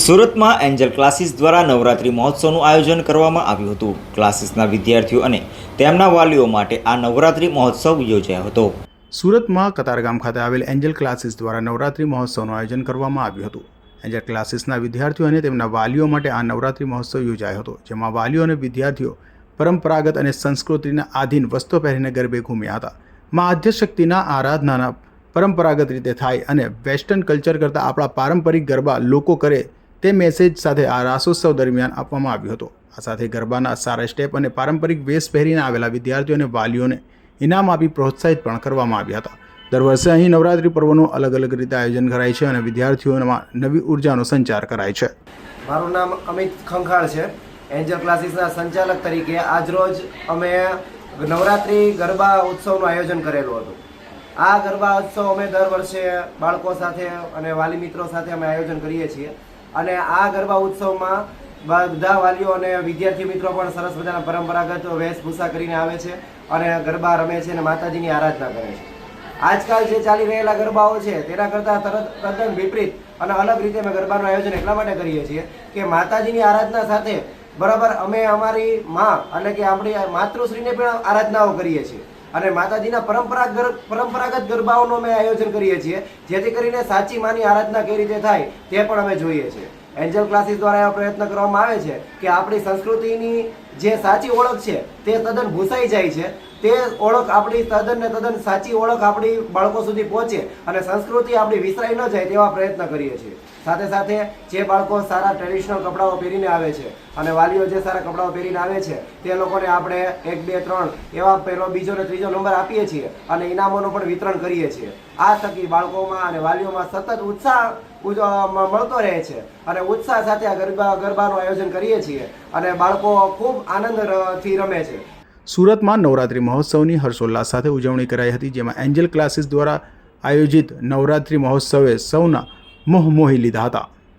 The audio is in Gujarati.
સુરતમાં એન્જલ ક્લાસીસ દ્વારા નવરાત્રિ મહોત્સવનું આયોજન કરવામાં આવ્યું હતું. ક્લાસીસના વિદ્યાર્થીઓ અને તેમના વાલીઓ માટે આ નવરાત્રિ મહોત્સવ યોજાયો હતો. સુરતમાં કતારગામ ખાતે આવેલ એન્જલ ક્લાસીસ દ્વારા નવરાત્રિ મહોત્સવનું આયોજન કરવામાં આવ્યું હતું. એન્જલ ક્લાસીસના વિદ્યાર્થીઓ અને તેમના વાલીઓ માટે આ નવરાત્રિ મહોત્સવ યોજાયો હતો, જેમાં વાલીઓ અને વિદ્યાર્થીઓ પરંપરાગત અને સંસ્કૃતિના આધીન વસ્ત્રો પહેરીને ગરબે ઘૂમ્યા હતા. માં આદ્યશક્તિના આરાધનાના પરંપરાગત રીતે થાય અને વેસ્ટર્ન કલ્ચર કરતાં આપણા પારંપરિક ગરબા લોકો કરે તે મેસેજ સાથે આ રાસોત્સવ દરમિયાન આપવામાં આવ્યો હતો. આ સાથે ગરબાના સારા સ્ટેપ અને પારંપરિક વેશ પહેરીને આવેલા વિદ્યાર્થીઓ અને વાલીઓને ઇનામ આપી પ્રોત્સાહિત પણ કરવામાં આવ્યા હતા. દર વર્ષે અહીં નવરાત્રિ પર્વનું અલગ અલગ રીતે આયોજન કરાય છે અને વિદ્યાર્થીઓમાં નવી ઉર્જાનો સંચાર કરાય છે. મારું નામ અમિત ખંખાળ છે. એન્જલ ક્લાસીસના સંચાલક તરીકે આજરોજ અમે નવરાત્રિ ગરબા ઉત્સવનું આયોજન કરેલું હતું. આ ગરબા ઉત્સવ અમે દર વર્ષે બાળકો સાથે અને વાલી મિત્રો સાથે અમે આયોજન કરીએ છીએ. અને આ ગરબા ઉત્સવમાં બધા વાલીઓ અને વિદ્યાર્થી મિત્રો પણ સરસ મજાના પરંપરાગત વેશભૂષા કરીને આવે છે અને ગરબા રમે છે અને માતાજીની આરાધના કરે છે. આજકાલ જે ચાલી રહેલા ગરબાઓ છે, તેના કરતાં તરત તદ્દન વિપરીત અને અલગ રીતે અમે ગરબાનું આયોજન એટલા માટે કરીએ છીએ કે માતાજીની આરાધના સાથે બરાબર અમે અમારી માં એટલે કે આપણી માતૃશ્રીને પણ આરાધનાઓ કરીએ છીએ. અને માતાજીના પરંપરાગત પરંપરાગત ગરબાઓનું અમે આયોજન કરીએ છીએ. જેથી કરીને સાચી માની આરાધના કઈ રીતે થાય તે પણ અમે જોઈએ છીએ. એન્જલ ક્લાસીસ દ્વારા એવા પ્રયત્ન કરવામાં આવે છે કે આપણી સંસ્કૃતિની જે સાચી ઓળખ છે તે તદ્દન ભૂસાઈ જાય છે. તે ઓળખ આપણી તદ્દન ને તદ્દન સાચી ઓળખ આપણી બાળકો સુધી પહોંચે અને સંસ્કૃતિ આપણી વિસરાઈ ન જાય તેવા પ્રયત્ન કરીએ છીએ. સાથે સાથે જે બાળકો સારા ટ્રેડિશનલ કપડાઓ પહેરીને આવે છે અને વાલીઓ જે સારા કપડાઓ પહેરીને આવે છે, તે લોકોને આપણે એક, બે, ત્રણ એવા પહેલો, બીજો ને ત્રીજો નંબર આપીએ છીએ અને ઇનામોનું પણ વિતરણ કરીએ છીએ. આ થકી બાળકોમાં અને વાલીઓમાં સતત ઉત્સાહ મળતો રહે છે અને ઉત્સાહ સાથે આ ગરબા ગરબાનું આયોજન કરીએ છીએ અને બાળકો ખૂબ આનંદથી રમે છે. સુરતમાં નવરાત્રિ મહોત્સવની હર્ષોલ્લાસ સાથે ઉજવણી કરાઈ હતી, જેમાં એન્જલ ક્લાસીસ દ્વારા આયોજિત નવરાત્રિ મહોત્સવે સૌના મોહ મોહી લીધા હતા.